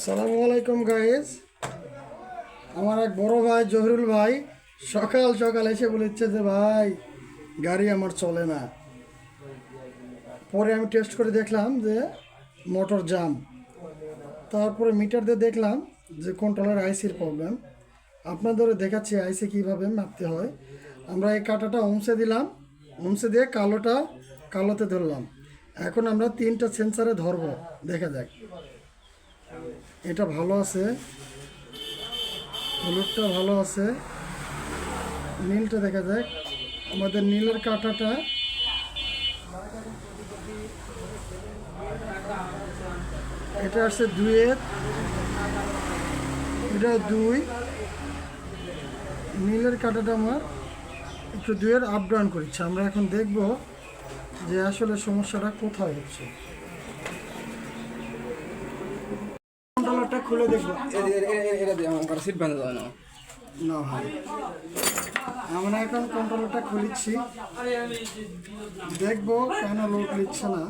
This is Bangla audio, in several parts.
সালামু আলাইকুম গাইজ আমার এক বড় ভাই, জহিরুল ভাই, সকাল সকাল এসে বলেছে যে, ভাই, গাড়ি আমার চলে না। পরে আমি টেস্ট করে দেখলাম যে মোটর জাম তারপরে মিটার দিয়ে দেখলাম যে কন্ট্রোলার আইসির প্রবলেম আপনাদেরও দেখাচ্ছি আইসি কীভাবে মাপতে হয়। আমরা এই কাঁটাটা অংশে দিলাম। অংশে দিয়ে কালোটা কালোতে ধরলাম। এখন আমরা তিনটা সেন্সারে ধরবো। দেখা যাক। এটা ভালো আছে। হলুদটা ভালো আছে। নীলটা দেখা যাক। আমাদের নীলের কাঁটাটা এটা আছে দুইয়ের। এটা দুই। নীলের কাঁটাটা আমার একটু দুইয়ের আপ ডাউন করছে। আমরা এখন দেখব যে আসলে সমস্যাটা কোথায় হচ্ছে কন্ট্রোলারটা খুলে দেখব এটা আমার সিট বাঁধা যায় না। না ভাই। আমরা এখন কন্ট্রোলারটা খুলেছি দেখব কেন লোক নিচ্ছে না।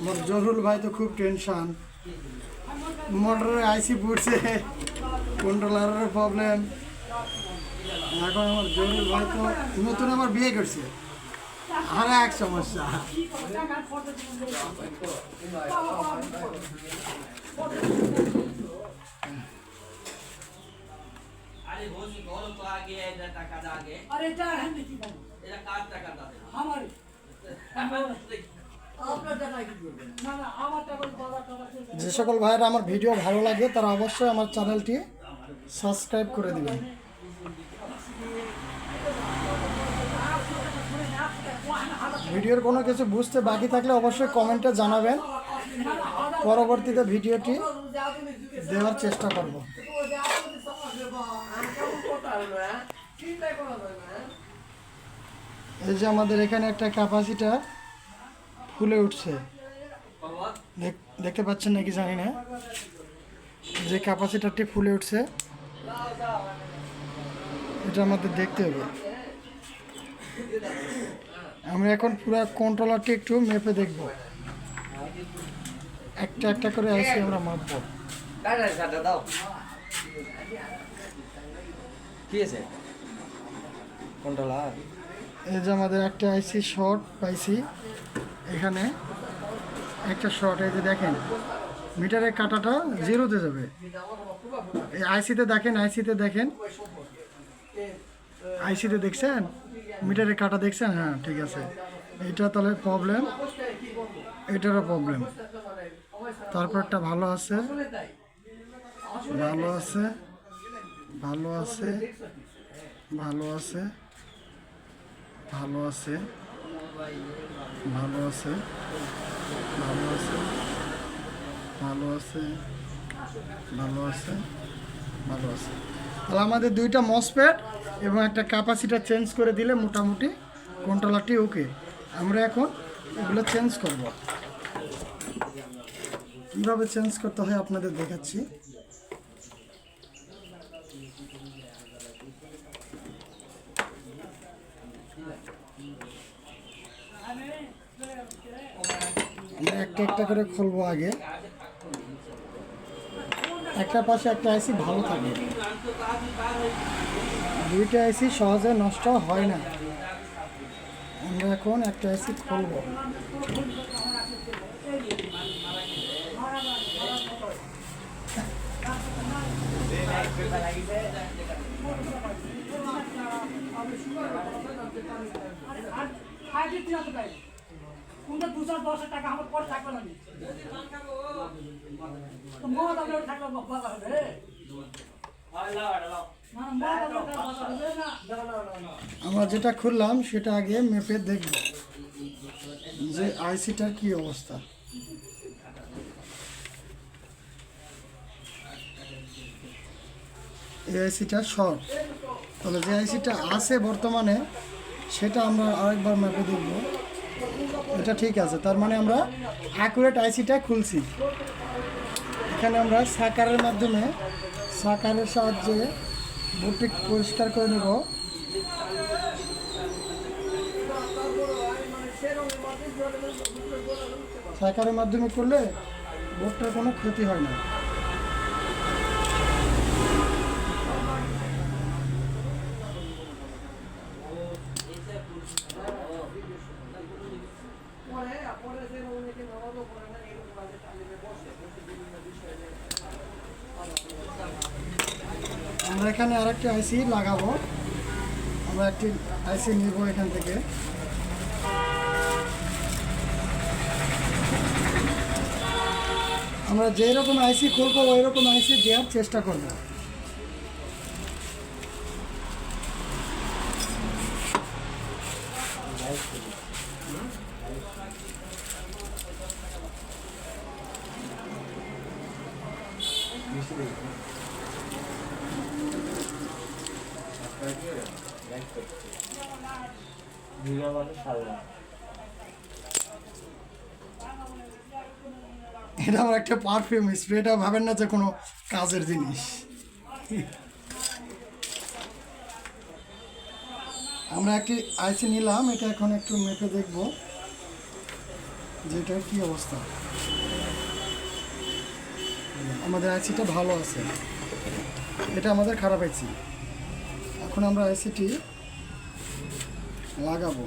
আমার জহুরুল ভাই তো খুব টেনশন মোটরের আইসি পড়ছে। কন্ট্রোলারের প্রবলেম এখন আমার জহুরুল ভাই তো নতুন আমার বিয়ে করছে। আর এক সমস্যা। আরে বলি বলো তো আগে এটা টাকা দাও আগে। আরে এটা হ্যাঁ দেখি পাবো এটা কার টাকা দাও আমার আপনার টাকা কি করবেন? না না আমার টাকা বাজার টাকা চলবে যে সকল ভাইয়েরা আমার ভিডিও ভালো লাগে তারা অবশ্যই আমার চ্যানেলটি সাবস্ক্রাইব করে দিবেন। ভিডিওর কোনো কিছু বুঝতে বাকি থাকলে অবশ্যই কমেন্টে জানাবেন। পরবর্তীতে ভিডিওটি দেওয়ার চেষ্টা করব। এই যে আমাদের এখানে একটা ক্যাপাসিটার ফুলে উঠছে। দেখ- দেখতে পাচ্ছেন নাকি জানি না। যে ক্যাপাসিটারটি ফুলে উঠছে, এটা আমাদের দেখতে হবে। আমরা এখন পুরো কন্ট্রোলারটি একটু মেপে দেখব। একটা একটা করে আইসি আমরা মাপবো। কি আছে? কন্ট্রোলার এই যে আমাদের একটা আইসি শর্ট পাইছি। এখানে একটা শর্ট এই যে দেখেন মিটারের কাটাটা জিরোতে যাবে। এই আইসিতে দেখেন আইসিতে দেখেন। আইসিতে দেখছেন? মিটারের কাটা দেখছেন হ্যাঁ ঠিক আছে এটা তাহলে প্রবলেম এটারও প্রবলেম তারপরটা ভালো আছে ভালো আছে ভালো আছে ভালো আছে ভালো আছে ভালো আছে ভালো আছে ভালো আছে ভালো আছে ভালো আছে তাহলে আমাদের দুইটা মসপেট এবং একটা ক্যাপাসিটার চেঞ্জ করে দিলে মোটামুটি কন্ট্রোলারটি ওকে আমরা এখন এগুলো চেঞ্জ করব। কীভাবে চেঞ্জ করতে হয় আপনাদের দেখাচ্ছি। একটা একটা করে খুলবো আগে। একটা পাশে একটা আইসি ভালো থাকে দুইটা আইসি সহজে নষ্ট হয় না আমরা এখন একটা আইসি খুলবো কোনটা দুশো দশ টাকা আমার পরে থাকবে না আমরা যেটা খুললাম, সেটা আগে মেপে দেখব যে আইসিটার কি অবস্থা। এই আইসিটা শর্ট। তাহলে যে আইসিটা আছে বর্তমানে, সেটা আমরা আরেকবার মেপে দেখব। এটা ঠিক আছে, তার মানে আমরা অ্যাকুরেট আইসিটা খুলছি। এখানে আমরা সাকারের মাধ্যমে সাকারের সাহায্যে বোর্ডটি পরিষ্কার করে নেব। সাকারের মাধ্যমে করলে বোর্ডটার কোনো ক্ষতি হয় না আমরা আরেকটি আইসি লাগাবো। আমরা একটি আইসি নিব এখান থেকে। আমরা যেরকম আইসি খুলবো, ওই রকম আইসি দেওয়ার চেষ্টা করব। এটা আমার একটা পারফিউম স্প্রেটা ভাবেন না যে কোনো কাজের জিনিস। আমরা একটি আইসি নিলাম, এটা এখন একটু মেপে দেখব যে এটার কি অবস্থা। আমাদের আইসিটা ভালো আছে। এটা আমাদের খারাপ আইসি এখন আমরা এসিটি লাগাবো।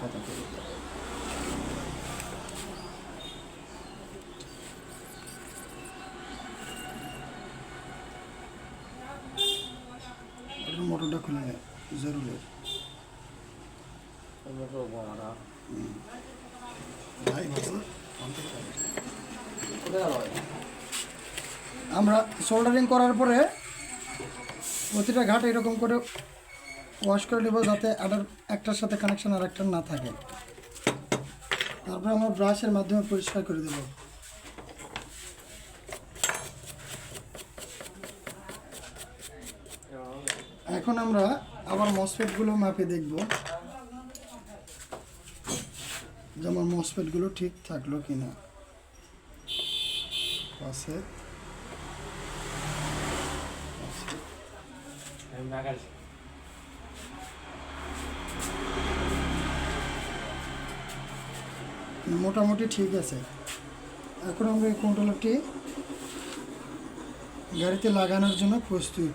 কথা বলি। ওটার মোটরটা খুলে নেয় আমরা সোল্ডারিং করার পরে প্রতিটা ঘাট এরকম করে ওয়াশ করে নেব যাতে একটার সাথে কানেকশন আর একটার না থাকে। তারপরে আমরা ব্রাশের মাধ্যমে পরিষ্কার করে দেব। এখন আমরা আবার মসফেটগুলো মাপে দেখব। যে আমার মসফেটগুলো ঠিক থাকল কিনা। পাশে মোটামুটি ঠিক আছে। এখন আমরা এই কন্ট্রোলারটি গাড়িতে লাগানোর জন্য প্রস্তুত।